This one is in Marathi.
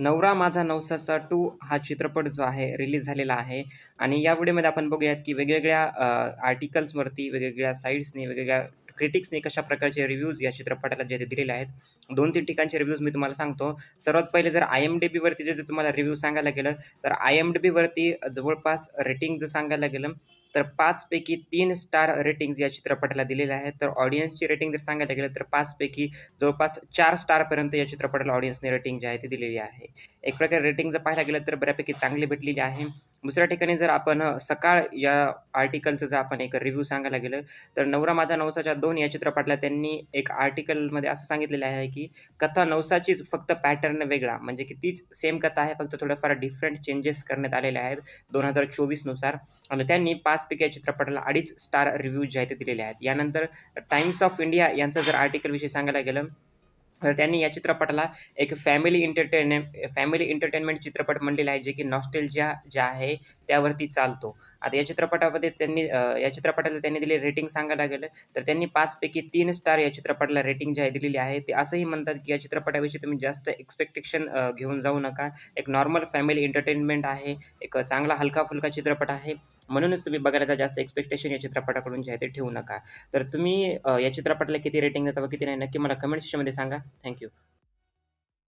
नवरा माझा नवसाचा टू हा चित्रपट जो आहे रिलीज झालेला आहे. आणि या व्हिडिओमध्ये आपण बघूयात की वेगवेगळ्या आर्टिकल्सवरती वेगवेगळ्या साईट्सनी वेगवेगळ्या क्रिटिक्सने कशा प्रकारचे रिव्ह्यूज या चित्रपटाला जे ते दिलेले आहेत दोन तीन ठिकाणचे रिव्ह्यूज मी तुम्हाला सांगतो. सर्वात पहिले जर आय एम डी बीवरती जे तुम्हाला रिव्ह्यू सांगायला गेलं तर आय एम डी बीवरती जवळपास रेटिंग जर सांगायला गेलं तर पाचपैकी तीन स्टार रेटिंग्ज या चित्रपटाला दिलेल्या आहेत. तर ऑडियन्सची रेटिंग जर सांगायला गेलं तर पाचपैकी जवळपास चार स्टारपर्यंत या चित्रपटाला ऑडियन्सने रेटिंग जी आहे ती दिलेली आहे. एक प्रकारे रेटिंग जर पाहायला गेलं तर बऱ्यापैकी चांगली भेटलेली आहे. दुसऱ्या ठिकाणी जर आपण सकाळ या आर्टिकलचं जर आपण एक रिव्ह्यू सांगायला गेलं तर नवरा माझा नवसाच्या दोन या चित्रपटाला त्यांनी एक आर्टिकलमध्ये असं सांगितलेलं आहे की कथा नवसाचीच फक्त पॅटर्न वेगळा. म्हणजे की तीच सेम कथा आहे फक्त थोड्याफार डिफरंट चेंजेस करण्यात आलेले आहेत दोन हजार चोवीसनुसार आणि त्यांनी पाचपैकी या चित्रपटाला अडीच स्टार रिव्ह्यूज जे आहेत ते दिलेले आहेत. यानंतर टाइम्स ऑफ इंडिया यांचं जर आर्टिकलविषयी सांगायला गेलं तर त्यांनी या चित्रपटाला एक फॅमिली एंटरटेन फॅमिली एंटरटेनमेंट चित्रपट म्हणलेला आहे जे की नॉस्टेलजिया ज्या आहे त्यावरती चालतो. आता या चित्रपटामध्ये त्यांनी या चित्रपटाला त्यांनी दिले रेटिंग सांगायला गेलं तर त्यांनी पाचपैकी तीन स्टार या चित्रपटाला रेटिंग जे आहे दिलेली आहे. ते असंही म्हणतात की या चित्रपटाविषयी तुम्ही जास्त एक्सपेक्टेशन घेऊन जाऊ नका. एक नॉर्मल फॅमिली एंटरटेनमेंट आहे एक चांगला हलका फुलका चित्रपट आहे. म्हणूनच तुम्ही बघायला जास्त एक्सपेक्टेशन या चित्रपटाकडून जे आहे ते ठेवू नका. तर तुम्ही या चित्रपटाला किती रेटिंग देता व किती नाही नक्की मला कमेंट सेक्शनमध्ये सांगा. थँक्यू